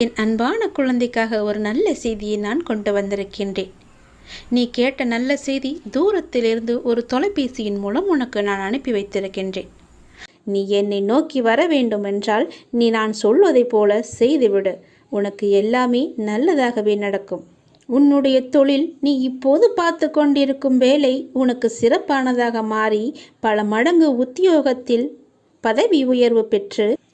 என் அன்பான குழந்தைக்காக ஒரு நல்ல செய்தியை நான் கொண்டு வந்திருக்கின்றேன். நீ கேட்ட நல்ல செய்தி தூரத்திலிருந்து ஒரு தொலைபேசியின் மூலம் உனக்கு நான் அனுப்பி வைத்திருக்கின்றேன். நீ என்னை நோக்கி வர வேண்டுமென்றால் நீ நான் சொல்வதைப் போல செய்துவிடு. உனக்கு எல்லாமே நல்லதாகவே நடக்கும். உன்னுடைய தொழில் நீ இப்போது பார்த்து கொண்டிருக்கும் வேலை உனக்கு சிறப்பானதாக மாறி பல மடங்கு உத்தியோகத்தில் பதவி உயர்வு பெற்று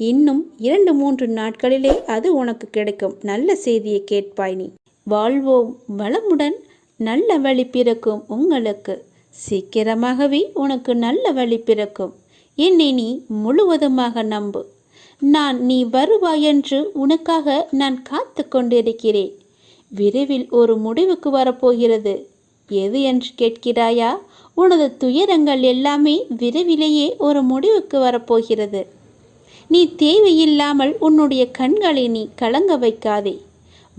இன்னும் இரண்டு மூன்று நாட்களிலே அது உனக்கு கிடைக்கும். நல்ல செய்தியை கேட்பாய் நீ. வாழ்வோம். வளமுடன் நல்ல வழி பிறக்கும் உங்களுக்கு. சீக்கிரமாகவே உனக்கு நல்ல வழி பிறக்கும். என்னை நீ முழுவதுமாக நம்பு. நான் நீ வருவாய் என்று உனக்காக நான் காத்து கொண்டிருக்கிறேன். விரைவில் ஒரு முடிவுக்கு வரப்போகிறது. எது என்று கேட்கிறாயா? உனது துயரங்கள் எல்லாமே விரைவிலேயே ஒரு முடிவுக்கு வரப்போகிறது. நீ தேவையில்லாமல் உன்னுடைய கண்களை நீ கலங்க வைக்காதே.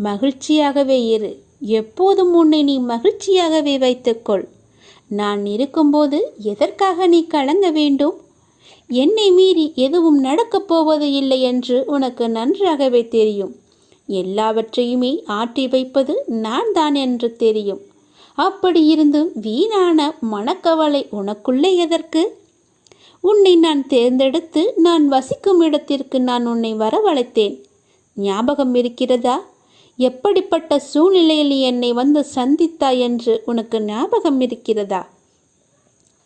மகிழ்ச்சியாகவே இரு. எப்போதும் உன்னை நீ மகிழ்ச்சியாகவே வைத்துக்கொள். நான் இருக்கும்போது எதற்காக நீ கலங்க வேண்டும்? என்னை மீறி எதுவும் நடக்கப் போவது இல்லை என்று உனக்கு நன்றாகவே தெரியும். எல்லாவற்றையுமே ஆட்டி வைப்பது நான் தான் என்று தெரியும். அப்படி இருந்தும் வீணான மனக்கவலை உனக்குள்ளே எதற்கு? உன்னை நான் தேர்ந்தெடுத்து நான் வசிக்கும் இடத்திற்கு நான் உன்னை வரவழைத்தேன். ஞாபகம் இருக்கிறதா? எப்படிப்பட்ட சூழ்நிலையில் என்னை வந்து சந்தித்தாய் என்று உனக்கு ஞாபகம் இருக்கிறதா?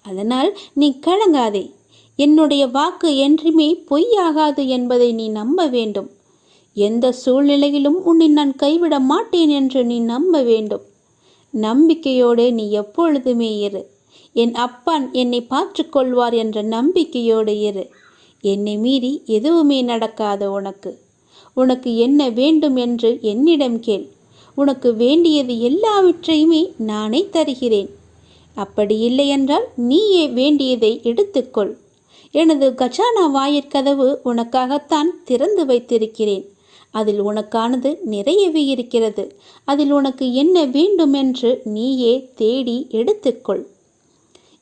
அதனால் நீ கலங்காதே. என்னுடைய வாக்கு என்றுமே பொய்யாகாது என்பதை நீ நம்ப வேண்டும். எந்த சூழ்நிலையிலும் உன்னை நான் கைவிட மாட்டேன் என்று நீ நம்ப வேண்டும். நம்பிக்கையோடு நீ எப்பொழுதுமே இரு. என் அப்பான் என்னை பார்த்துக்கொள்வார் என்ற நம்பிக்கையோடு இரு. என்னை மீறி எதுவுமே நடக்காத உனக்கு. உனக்கு என்ன வேண்டும் என்று என்னிடம் கேள். உனக்கு வேண்டியது எல்லாவற்றையுமே நானே தருகிறேன். அப்படி இல்லையென்றால் நீயே வேண்டியதை எடுத்துக்கொள். எனது கஜானா வாயிற்கதவு உனக்காகத்தான் திறந்து வைத்திருக்கிறேன். அதில் உனக்கானது நிறையவே இருக்கிறது. அதில் உனக்கு என்ன வேண்டும் என்று நீயே தேடி எடுத்துக்கொள்.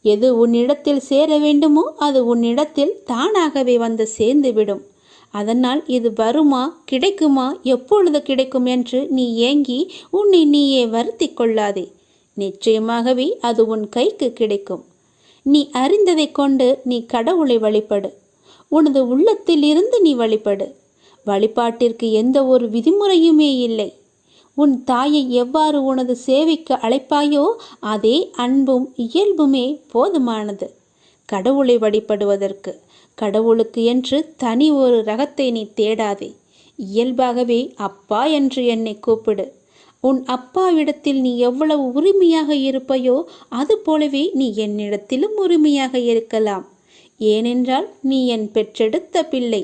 எது உன்னிடத்தில் சேர வேண்டுமோ அது உன்னிடத்தில் தானாகவே வந்து சேர்ந்துவிடும். அதனால் இது வருமா கிடைக்குமா எப்பொழுது கிடைக்கும் என்று நீ ஏங்கி உன்னை நீயே வருத்தி கொள்ளாதே. நிச்சயமாகவே அது உன் கைக்கு கிடைக்கும். நீ அறிந்ததை கொண்டு நீ கடவுளை வழிபடு. உனது உள்ளத்தில் இருந்து நீ வழிபடு. வழிபாட்டிற்கு எந்த ஒரு விதிமுறையுமே இல்லை. உன் தாயை எவ்வாறு உனது சேவைக்கு அழைப்பாயோ அதே அன்பும் இயல்புமே போதுமானது. கடவுளை வழிபடுவதற்கு கடவுளுக்கு என்று தனி ஒரு ரகத்தை நீ தேடாதே. இயல்பாகவே அப்பா என்று என்னை கூப்பிடு. உன் அப்பாவிடத்தில் நீ எவ்வளவு உரிமையாக இருப்பையோ அது போலவே நீ என்னிடத்திலும் உரிமையாக இருக்கலாம். ஏனென்றால் நீ என் பெற்றெடுத்த பிள்ளை.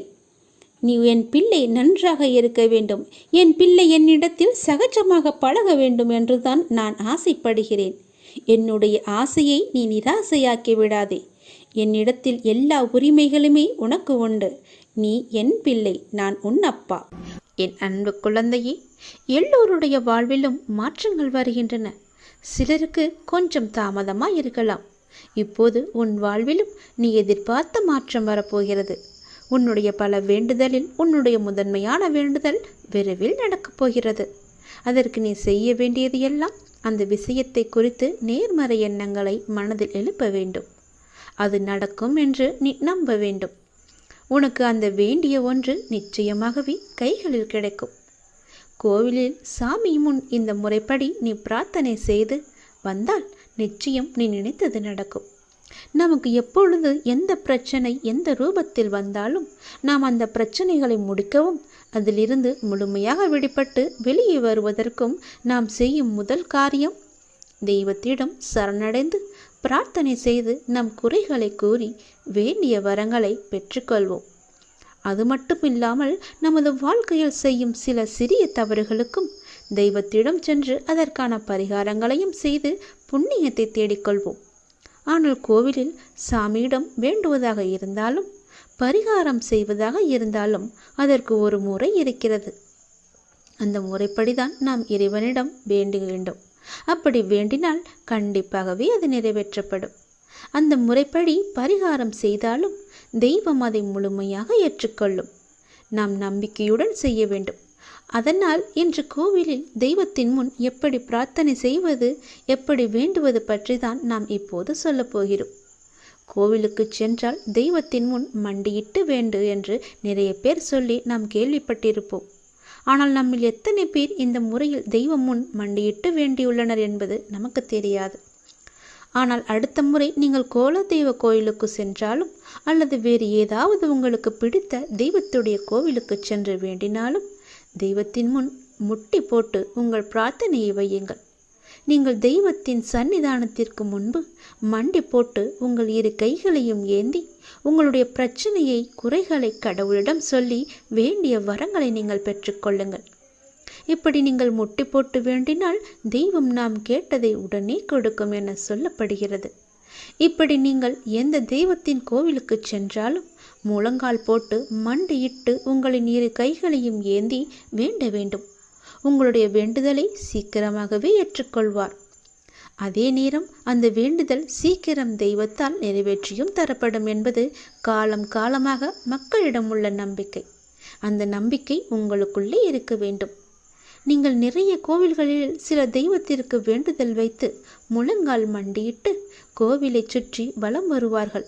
நீ என் பிள்ளை நன்றாக இருக்க வேண்டும். என் பிள்ளை என்னிடத்தில் சகஜமாக பழக வேண்டும் என்றுதான் நான் ஆசைப்படுகிறேன். என்னுடைய ஆசையை நீ நிராசையாக்கி விடாதே. என்னிடத்தில் எல்லா உரிமைகளுமே உனக்கு உண்டு. நீ என் பிள்ளை நான் உன் அப்பா. என் அன்பு குழந்தையே எல்லோருடைய வாழ்விலும் மாற்றங்கள் வருகின்றன. சிலருக்கு கொஞ்சம் தாமதமாக இருக்கலாம் இப்போது உன் வாழ்விலும் நீ எதிர்பார்த்த மாற்றம் வரப்போகிறது. உன்னுடைய பல வேண்டுதலில் உன்னுடைய முதன்மையான வேண்டுதல் விரைவில் நடக்கப் போகிறது. அதற்கு நீ செய்ய வேண்டியது எல்லாம் அந்த விஷயத்தை குறித்து நேர்மறை எண்ணங்களை மனதில் எழுப்ப வேண்டும். அது நடக்கும் என்று நீ நம்ப வேண்டும். உனக்கு அந்த வேண்டிய ஒன்று நிச்சயமாகவே கைகளில் கிடைக்கும். கோவிலில் சாமி முன் இந்த முறைப்படி நீ பிரார்த்தனை செய்து வந்தால் நிச்சயம் நீ நினைத்தது நடக்கும். நமக்கு எப்பொழுது எந்த பிரச்சனை எந்த ரூபத்தில் வந்தாலும் நாம் அந்த பிரச்சனைகளை முடிக்கவும் அதிலிருந்து முழுமையாக விடுபட்டு வெளியே வருவதற்கும் நாம் செய்யும் முதல் காரியம் தெய்வத்திடம் சரணடைந்து பிரார்த்தனை செய்து நம் குறைகளை கூறி வேண்டிய வரங்களை பெற்றுக்கொள்வோம். அது மட்டும் இல்லாமல் நமது வாழ்க்கையில் செய்யும் சில சிறிய தவறுகளுக்கும் தெய்வத்திடம் சென்று அதற்கான பரிகாரங்களையும் செய்து புண்ணியத்தை தேடிக்கொள்வோம். ஆனால் கோவிலில் சாமியிடம் வேண்டுவதாக இருந்தாலும் பரிகாரம் செய்வதாக இருந்தாலும் அதற்கு ஒரு முறை இருக்கிறது. அந்த முறைப்படிதான் நாம் இறைவனிடம் வேண்ட வேண்டும். அப்படி வேண்டினால் கண்டிப்பாகவே அது நிறைவேற்றப்படும். அந்த முறைப்படி பரிகாரம் செய்தாலும் தெய்வம் அதை முழுமையாக ஏற்றுக்கொள்ளும். நாம் நம்பிக்கையுடன் செய்ய வேண்டும். அதனால் இன்று கோவிலில் தெய்வத்தின் முன் எப்படி பிரார்த்தனை செய்வது எப்படி வேண்டுவது பற்றி தான் நாம் இப்போது சொல்லப் போகிறோம். கோவிலுக்கு சென்றால் தெய்வத்தின் முன் மண்டியிட்டு வேண்டு என்று நிறைய பேர் சொல்லி நாம் கேள்விப்பட்டிருப்போம். ஆனால் நம்மில் எத்தனை பேர் இந்த முறையில் தெய்வம் முன் மண்டியிட்டு வேண்டியுள்ளனர் என்பது நமக்கு தெரியாது. ஆனால் அடுத்த முறை நீங்கள் கோலதெய்வ கோயிலுக்கு சென்றாலும் அல்லது வேறு ஏதாவது உங்களுக்கு பிடித்த தெய்வத்துடைய கோவிலுக்கு சென்று வேண்டினாலும் தெய்வத்தின் முன் முட்டி போட்டு உங்கள் பிரார்த்தனையை வையுங்கள். நீங்கள் தெய்வத்தின் சன்னிதானத்திற்கு முன்பு மண்டி போட்டு உங்கள் இரு கைகளையும் ஏந்தி உங்களுடைய பிரச்சனையை குறைகளை கடவுளிடம் சொல்லி வேண்டிய வரங்களை நீங்கள் பெற்றுக்கொள்ளுங்கள் இப்படி நீங்கள் முட்டி போட்டு வேண்டினால் தெய்வம் நாம் கேட்டதை உடனே கொடுக்கும் என சொல்லப்படுகிறது. இப்படி நீங்கள் எந்த தெய்வத்தின் கோவிலுக்கு சென்றாலும் முழங்கால் போட்டு மண்டியிட்டு உங்களின் இரு கைகளையும் ஏந்தி வேண்ட வேண்டும். உங்களுடைய வேண்டுதலை சீக்கிரமாகவே ஏற்றுக்கொள்வார். அதே நேரம் அந்த வேண்டுதல் சீக்கிரம் தெய்வத்தால் நிறைவேற்றியும் தரப்படும் என்பது காலம் காலமாக மக்களிடம் உள்ள நம்பிக்கை. அந்த நம்பிக்கை உங்களுக்குள்ளே இருக்க வேண்டும். நீங்கள் நிறைய கோவில்களில் சில தெய்வத்திற்கு வேண்டுதல் வைத்து முழங்கால் மண்டியிட்டு கோவிலை சுற்றி வலம் வருவார்கள்.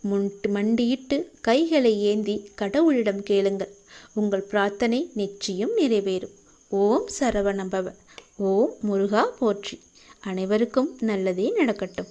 முன் மண்டியிட்டு கைகளை ஏந்தி கடவுளிடம் கேளுங்கள். உங்கள் பிரார்த்தனை நிச்சயம் நிறைவேறும். ஓம் சரவணபவ ஓம் முருகா போற்றி. அனைவருக்கும் நல்லதே நடக்கட்டும்.